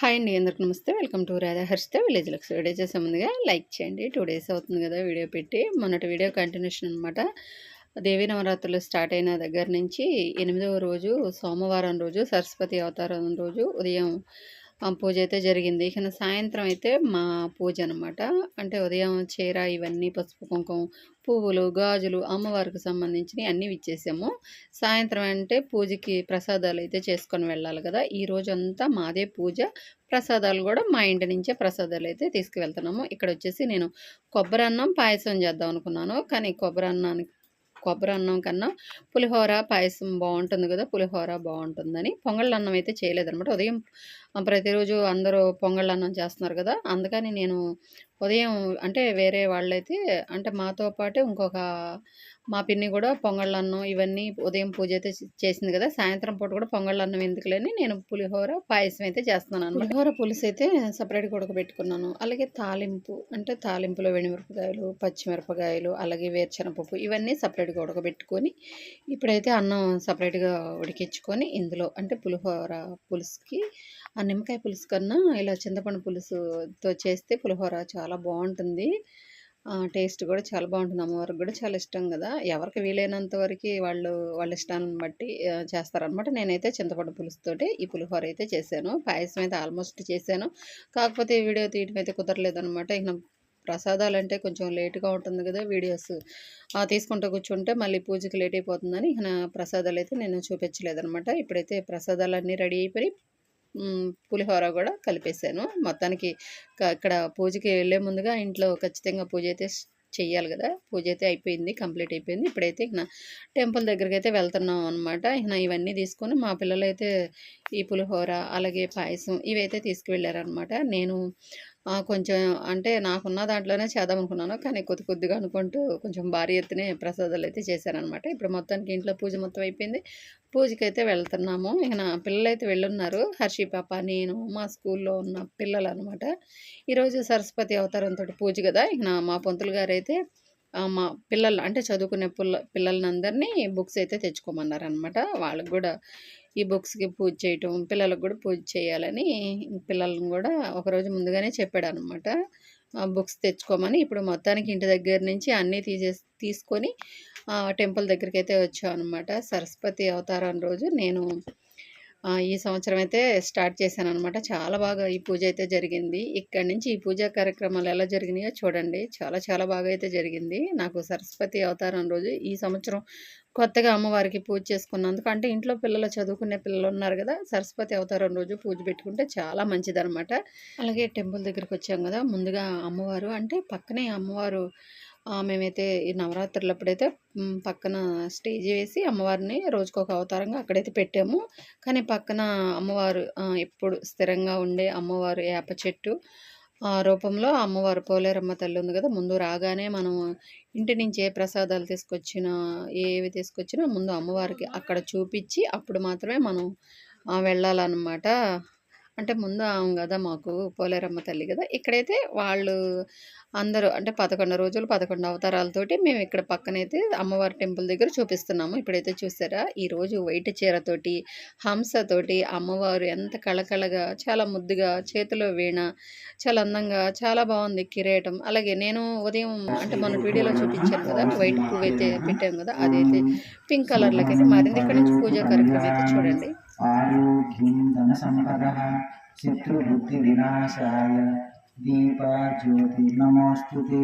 Hi అండి అందరికి నమస్తే. Welcome to Radha Harshita village lux video చేసే ముందుగా లైక్ చేయండి. టూ డేస్ అవుతుంది కదా వీడియో పెట్టి. మొన్నటి వీడియో కంటిన్యూషన్ అనమాట దేవీ నవరాత్రులు స్టార్ట్ అయిన దగ్గర నుంచి ఎనిమిదవ రోజు సోమవారం రోజు సరస్వతి అవతారం రోజు ఉదయం పూజ అయితే జరిగింది. ఇక సాయంత్రం అయితే మా పూజ అనమాట అంటే ఉదయం చీర ఇవన్నీ పసుపు కుంకుమ పువ్వులు గాజులు అమ్మవారికి సంబంధించినవి అన్నీ ఇచ్చేసాము సాయంత్రం అంటే పూజకి ప్రసాదాలు అయితే చేసుకొని వెళ్ళాలి కదా. ఈ రోజంతా మాదే పూజ. ప్రసాదాలు కూడా మా ఇంటి నుంచే ప్రసాదాలు అయితే తీసుకువెళ్తున్నాము. ఇక్కడ వచ్చేసి నేను కొబ్బరి అన్నం పాయసం చేద్దాం అనుకున్నాను. కానీ కొబ్బరి అన్నానికి కొబ్బరి అన్నం కన్నా పులిహోర పాయసం బాగుంటుంది కదా పులిహోర బాగుంటుందని. పొంగళ్ళ అన్నం అయితే చేయలేదన్నమాట. ఉదయం ప్రతిరోజు అందరూ పొంగళ్ళ అన్నం చేస్తున్నారు కదా అందుకని నేను ఉదయం అంటే వేరే వాళ్ళైతే అంటే మాతో పాటు ఇంకొక మా పిన్ని కూడా పొంగళ్ళన్నం ఇవన్నీ ఉదయం పూజ అయితే చేసింది కదా సాయంత్రం పూట కూడా పొంగళ్ళ అన్నం ఎందుకులేని నేను పులిహోర పాయసం అయితే చేస్తున్నాను పులిహోర పులుసు అయితే సపరేట్గా ఉడకబెట్టుకున్నాను అలాగే తాలింపు అంటే తాలింపులో వెనిమిరపకాయలు పచ్చిమిరపకాయలు అలాగే వేరుశనగపప్పు ఇవన్నీ సపరేట్గా ఉడకబెట్టుకొని ఇప్పుడైతే అన్నం సపరేట్గా ఉడికించుకొని ఇందులో అంటే పులిహోర పులుసుకి ఆ నిమ్మకాయ పులుసు కన్నా ఇలా చింతపండు పులుసుతో చేస్తే పులిహోర చాలా బాగుంటుంది. టేస్ట్ కూడా చాలా బాగుంటుంది. అమ్మవారికి కూడా చాలా ఇష్టం కదా. ఎవరికి వీలైనంత వరకు వాళ్ళు వాళ్ళ ఇష్టాన్ని బట్టి చేస్తారనమాట నేనైతే చింతపండు పులుసుతోటి ఈ పులిహోర అయితే చేశాను. పాయసం అయితే ఆల్మోస్ట్ చేశాను. కాకపోతే వీడియో తీయడం అయితే కుదరలేదు అనమాట ఇక ప్రసాదాలు అంటే కొంచెం లేట్గా ఉంటుంది కదా వీడియోస్. ఆ, తీసుకుంటూ కూర్చుంటే మళ్ళీ పూజకి లేట్ అయిపోతుందని ఇక నా ప్రసాదాలు అయితే నేను చూపించలేదనమాట ఇప్పుడైతే ప్రసాదాలు అన్నీ రెడీ అయిపోయి పులిహోర కూడా కలిపేశాను. మొత్తానికి ఇక్కడ పూజకి వెళ్ళే ముందుగా ఇంట్లో ఖచ్చితంగా పూజ అయితే చెయ్యాలి కదా. పూజ అయితే అయిపోయింది కంప్లీట్ అయిపోయింది. ఇప్పుడైతే ఇక టెంపుల్ దగ్గరికి అయితే వెళ్తున్నాం అనమాట ఇక ఇవన్నీ తీసుకొని మా పిల్లలైతే ఈ పులిహోర అలాగే పాయసం ఇవైతే తీసుకువెళ్ళారనమాట నేను కొంచెం అంటే నాకున్న దాంట్లోనే చేద్దాం అనుకున్నాను. కానీ కొద్ది కొద్దిగా అనుకుంటూ కొంచెం భారీ ఎత్తునే ప్రసాదాలు అయితే చేశారనమాట ఇప్పుడు మొత్తానికి ఇంట్లో పూజ మొత్తం అయిపోయింది. పూజకి అయితే వెళ్తున్నాము. ఇక నా పిల్లలు అయితే వెళ్ళున్నారు. హర్షి పాప నేను మా స్కూల్లో ఉన్న పిల్లలు అనమాట ఈరోజు సరస్వతి అవతారంతో పూజ కదా. ఇక నా మా పంతులు గారు అయితే మా పిల్లలు అంటే చదువుకునే పిల్ల పిల్లలందరినీ బుక్స్ అయితే తెచ్చుకోమన్నారు అనమాట వాళ్ళకి కూడా ఈ బుక్స్కి పూజ చేయటం పిల్లలకు కూడా పూజ చేయాలని పిల్లలను కూడా ఒకరోజు ముందుగానే చెప్పాడు అనమాట బుక్స్ తెచ్చుకోమని ఇప్పుడు మొత్తానికి ఇంటి దగ్గర నుంచి అన్నీ తీసేసి తీసుకొని టెంపుల్ దగ్గరికి అయితే వచ్చాం అనమాట సరస్వతి అవతారం రోజు నేను ఈ సంవత్సరం అయితే స్టార్ట్ చేశాను అనమాట చాలా బాగా ఈ పూజ అయితే జరిగింది. ఇక్కడ నుంచి ఈ పూజా కార్యక్రమాలు ఎలా జరిగినాయో చూడండి. చాలా చాలా బాగా అయితే జరిగింది. నాకు సరస్వతి అవతారం రోజు ఈ సంవత్సరం కొత్తగా అమ్మవారికి పూజ చేసుకున్నందుకు అంటే ఇంట్లో పిల్లలు చదువుకునే పిల్లలు ఉన్నారు కదా సరస్వతి అవతారం రోజు పూజ పెట్టుకుంటే చాలా మంచిదన్నమాట. అలాగే టెంపుల్ దగ్గరికి వచ్చాం కదా ముందుగా అమ్మవారు అంటే పక్కనే అమ్మవారు మేమైతే ఈ నవరాత్రులు అప్పుడైతే పక్కన స్టేజ్ వేసి అమ్మవారిని రోజుకొక అవతారంగా అక్కడైతే పెట్టాము. కానీ పక్కన అమ్మవారు ఎప్పుడు స్థిరంగా ఉండే అమ్మవారు వేప చెట్టు ఆ రూపంలో అమ్మవారు పోలేరమ్మ తల్లి ఉంది కదా ముందు రాగానే మనం ఇంటి నుంచి ఏ ప్రసాదాలు తీసుకొచ్చినా ఏవి తీసుకొచ్చినా ముందు అమ్మవారికి అక్కడ చూపించి అప్పుడు మాత్రమే మనం వెళ్ళాలన్నమాట. అంటే ముందు ఆమె కదా మాకు పోలేరమ్మ తల్లి కదా ఇక్కడైతే వాళ్ళు అందరూ అంటే పదకొండు రోజులు పదకొండు అవతారాలతోటి మేము ఇక్కడ పక్కనైతే అమ్మవారి టెంపుల్ దగ్గర చూపిస్తున్నాము. ఇప్పుడైతే చూసారా? ఈరోజు వైట్ చీరతోటి హంసతోటి అమ్మవారు ఎంత కళకళగా చాలా ముద్దుగా చేతిలో వీణ చాలా అందంగా చాలా బాగుంది కిరీటం. అలాగే నేను ఉదయం అంటే మన వీడియోలో చూపించాను కదా వైట్ పువ్వు అయితే పెట్టాము కదా అదైతే పింక్ కలర్లోకి అయితే మారింది. ఇక్కడ నుంచి పూజా కార్యక్రమం అయితే చూడండి. आरोग्यं धनसम्पदः शत्रुबुद्धिविनाशाय दीपाज्योतिर्नमोऽस्तु ते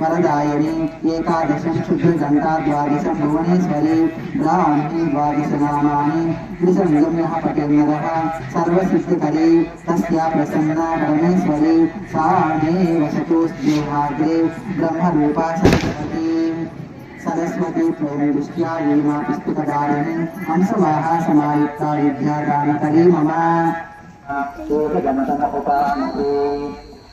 वरदायिणी एकादशं शुद्धघण्टा द्वादशं भुवनेश्वरी ब्राह्मी द्वादशनामानि त्रिसङ्गं यः पटेन्द्रः, सर्वसिद्धिकरी तस्या प्रसन्ना परमेश्वरी सा मे वसतो स्नेहाग्रे ब्रह्मरूपा सरस्वती। सरस्वती प्रेम दृष्टिया वीणा पुस्तकदारिणी हंसवाः समायुक्ता विद्यादानकरी मम। शोकगमतन उपासते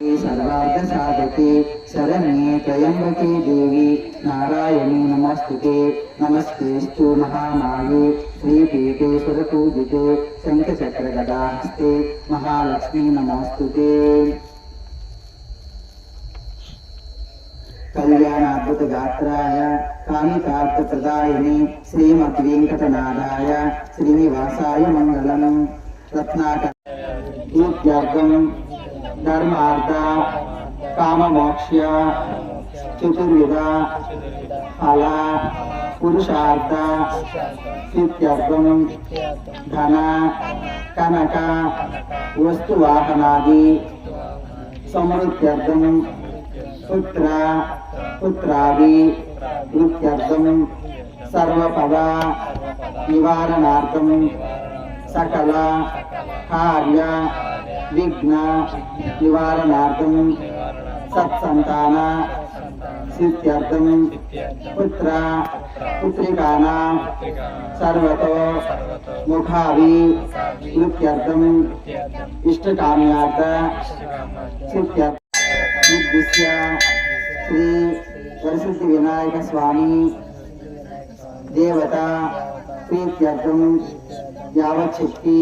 सर्वार्थसाधके शरण्ये त्र्यम्बके देवी नारायणी नमस्तुते नमस्तेस्तु महामाये श्रीपीठेश्वरपूजिते शङ्खचक्रगदाहस्ते महालक्ष्मी नमस्तुते कल्याणाद्भुतगात्राय कामिकार्थप्रदायिने श्रीमद्वेङ्कटनाथाय श्रीनिवासाय मङ्गलम् रत्नाकूत्यार्थम् ధర్మార్థ కామమోక్ష చతుర్విధ ఫల పురుషార్థ సిద్ధ్యర్థం ధన కనక వస్తువాహనాది సమృత్యర్థం పుత్ర పుత్రాది వృత్యర్థం సర్వపద నివారణార్థం సకల కార్య విఘ్న నివారణార్థం సత్సంతాన సిద్ధ్యర్థం పుత్ర పుత్రికానా సర్వతో ముఖావి నృత్యర్థం ఇష్టకామ్యార్థ సిద్ధ్యర్థం నిర్దిశ్య శ్రీ సరస్వతి వినాయక స్వామి దేవత ప్రీత్యర్థం యావచ్చక్తి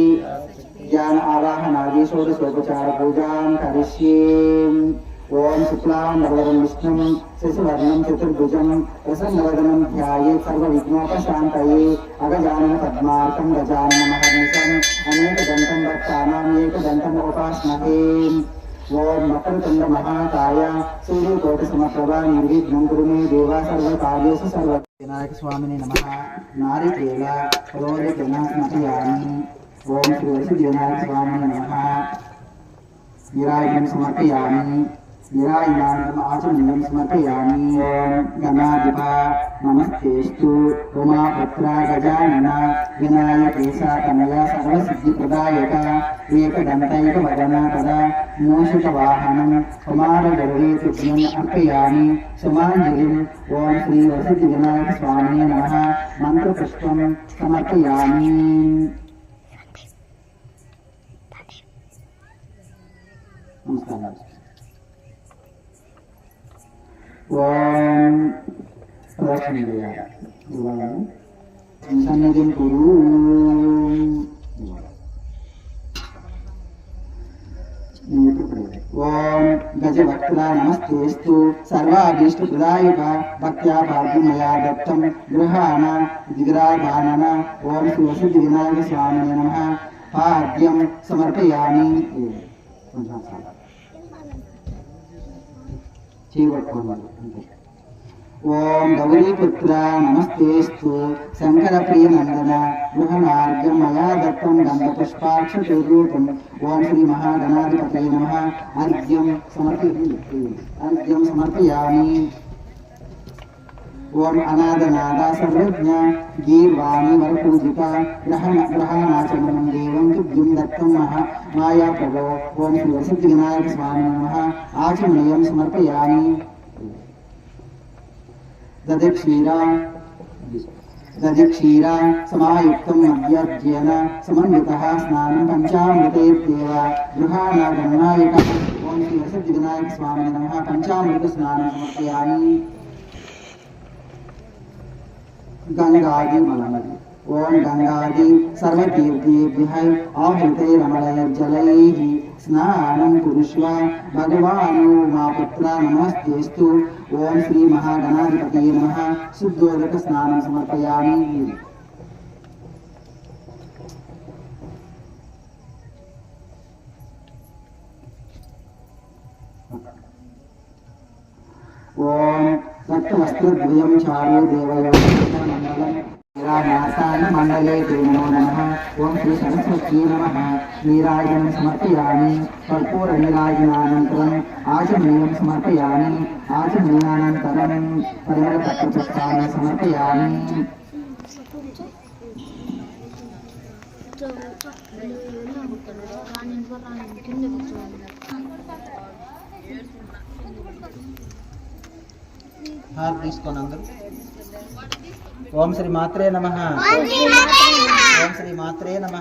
జ్ఞాన ఆవాహనాది షోడశోపచార పూజాం కరిష్యే ఓం శుక్లాం వరదరం విష్ణుం శశివర్ణం చతుర్భుజం ప్రసన్నవదనం ధ్యాయే సర్వ విఘ్నోపశాంతయే అగజానన పద్మార్కం గజానన మహర్నిశం అనేక దంతం భక్తానాం ఏకదంతం ఉపాస్మహే ఓం మకరతుండ మహాకాయ సూర్యకోటి సమప్రభా నిర్విఘ్నం కురు మే దేవా సర్వకార్యేషు సర్వ వినాయక స్వామిని నమ నారికేల పురోహితన స్మృతయామి ఓం శ్రీ వసతి వినాయక నమ నిరాయుధం సమర్పయామి నిరాయుధానందం ఆచమనీయం సమర్పయామి గణాధిప నమస్తేస్తు ఉమాపత్ర గజానన వినాయకేశ తనయ సర్వసిద్ధి ఏకదంతైక వదన కదా మూషిక వాహనం తుభ్యం అర్పయామి సుమాంజలిం ఓం శ్రీ వసతి వినాయక స్వామి నమ మంత్రపుష్పం సమర్పయామి दूसरा नाम सन्नजन गुरु भक्त मैया नमस्तेस्तु सर्वाभीष्टप्रदायक भक्त्या भाग्यमया दत्तं गृहाणां जिगराभानना ओम श्री वसुधिविनायकस्वामिने नमः। पाद्यं समर्पयामि వినాయక అంతే. ఓం గౌరీపుత్ర నమస్తేస్తు. శంకర ప్రియ నందన గృహమార్గం మయా దత్తం గంధ పుష్పాక్షరూపం ఓం శ్రీ మహాగణాధిపతయ నమ. అర్ఘ్యం సమర్పి అర్ఘ్యం సమర్పయామి. ओम अनादनादा सर्वज्ञा गीर्वाणी वरपूजिका ग्रहण ग्रहणाचमनं देवं दिव्यं दत्तं महा माया प्रभो ओम श्री वसुद्धिविनायक स्वामी नमः। आचमनीयं समर्पयामि। दधि दधिक्षीरा दधि क्षीरा समायुक्तं मद्यर्ज्येन समन्वितः स्नानं पञ्चामृतेत्येव गृहाणागमनायकः ओम श्री वसुद्धिविनायक स्वामी नमः। पञ्चामृतस्नानं समर्पयामि। गंगादि ओम गंगादि सर्वतीर्थेभ्यः अमृते रमणैः जलैः स्नानं कुरुष्व भगवान् उमापुत्र नमस्तेस्तु ओम श्री महागणाधिपते नमः शुद्धोदक स्नानं समर्पयामि ओम వస్తుద్వయం చారు దేవయోగమండలం నిరామాసాన మండలే దేవో నమ ఓం శ్రీ సరస్వతీ నమ నీరాజనం సమర్పయామి కర్పూర నీరాజనానంతరం ఆచమనీయం సమర్పయామి ఆచమనీయానంతరం పరిమళ పత్రపుష్పాన్ని సమర్పయామి హార్ తీసుకోండి అందరూ. ఓం శ్రీ మాత్రే నమ. ఓం శ్రీ మాత్రే నమ.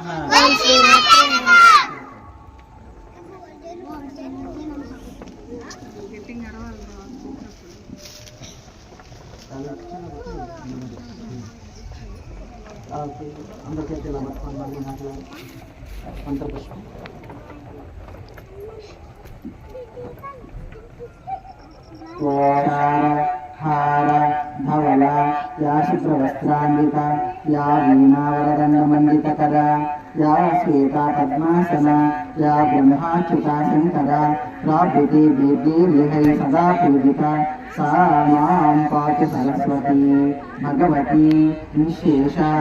అందరి చేతిలో పట్టుకోండి మళ్ళీ నాకు మంత్రపుష్పం ఓంకార హార ధవల యా శుభ్రవస్త్రాంగిక యా వీణావరదండమండితకర యా శ్వేత పద్మాసన रापुते दीर्तिर्है सदा पूजिता सा माँ सरस्वती भगवती निःशेषा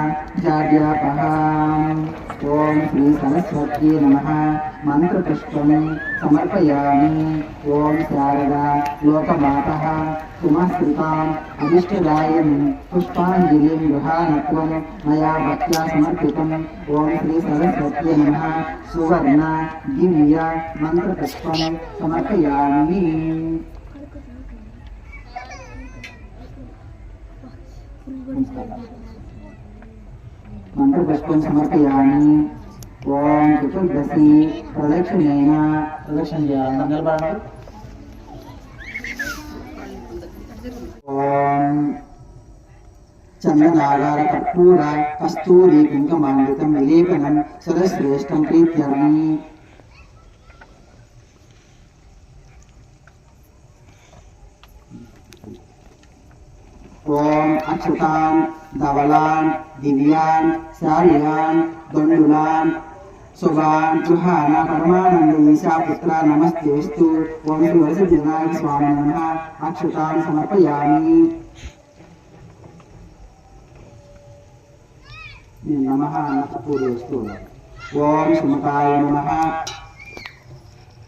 जाड्यापहा ॐ श्री सरस्वती नम। मन्त्रपुष्पं समर्पयामि ॐ शारदा लोकमाता सुमस्कृताम् अभिष्टदायं पुष्पाञ्जलिं गृहाणत्वं मया भक्त्या समर्पितम् श्री सरस्वती नम सुवर्ण दिव्य मंत्रपुष्प సువర్ణ దివ్య మంత్రపుష్పం సమర్పయామి మంత్రపుష్పం సమర్పయామి ఓం చతుర్దశి ప్రదక్షిణేన ప్రదక్షిణ చేయాలి నిలబడండి ఓం చందనాగార కర్పూర కస్తూరి కుంకుమాండితం విలేపనం సరశ్రేష్టం ప్రీత్యర్మి Om Achutam, Dabalan, Dinian, Sarian, Dondulan, Soban, Tuhana, Paramana, Indonesia, Putra, Namaste, Vistu, Om Guru Azim Jinnan, Swami Namaha, Achutam, Samapayani. Namaha, Nakapuri, Vistu. Om Sumatai, Namaha.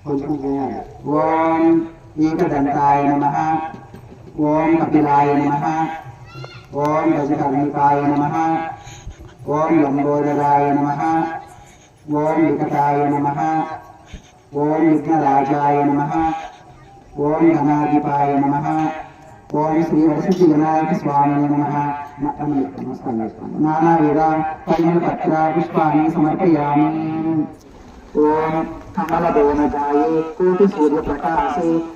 Om Ikadantai, ini Om Ikadantai, Namaha. ओम कपिलाय नमः। ओम गजकर्णिकाय नमः। ओम लंबोदराय नमः। ओम विकटाय नमः। ओम विघ्नराजाय नमः। ओम धनाधिपाय नमः। ओम श्री वशिष्ठ विनायक स्वामी नमः। नाना वेदा नानाविध पत्र पुष्पाणि समर्पयामि। ओम कमलदोनजाये प्रकाशे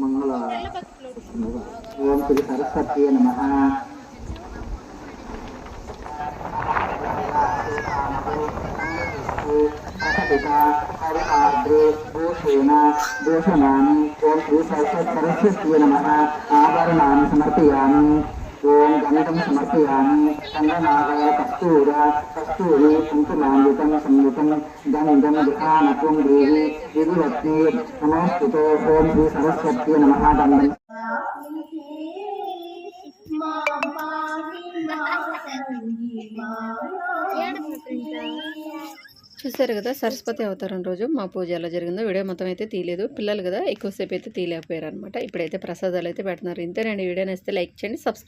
మంగళ ఓం శ్రీ సరస్వతి నమ దోషమాని ఓం శ్రీ సరస్వతి సరస్వతి నమ ఆభరణాన్ని సమర్పయామి గణితం సమర్పయామి. చంద్రనాగ కస్తూర కస్తూరి కుంకుమాంగితం సంయుతం గంధం దుఃఖానపుం దేవి విధివత్ని నమోస్తుతో ఓం శ్రీ సరస్వతి నమ దండం. చూసారు కదా సరస్వతి అవతారం రోజు మా పూజ ఎలా జరిగిందో వీడియో మొత్తం అయితే తీయలేదు. పిల్లలు కదా ఎక్కువసేపు అయితే తీయలేకపోయారు అనమాట ఇప్పుడైతే ప్రసాదాలు అయితే పెడుతున్నారు. ఇంతేనండి వీడియో నేస్తే లైక్ చేయండి సబ్స్క్రైబ్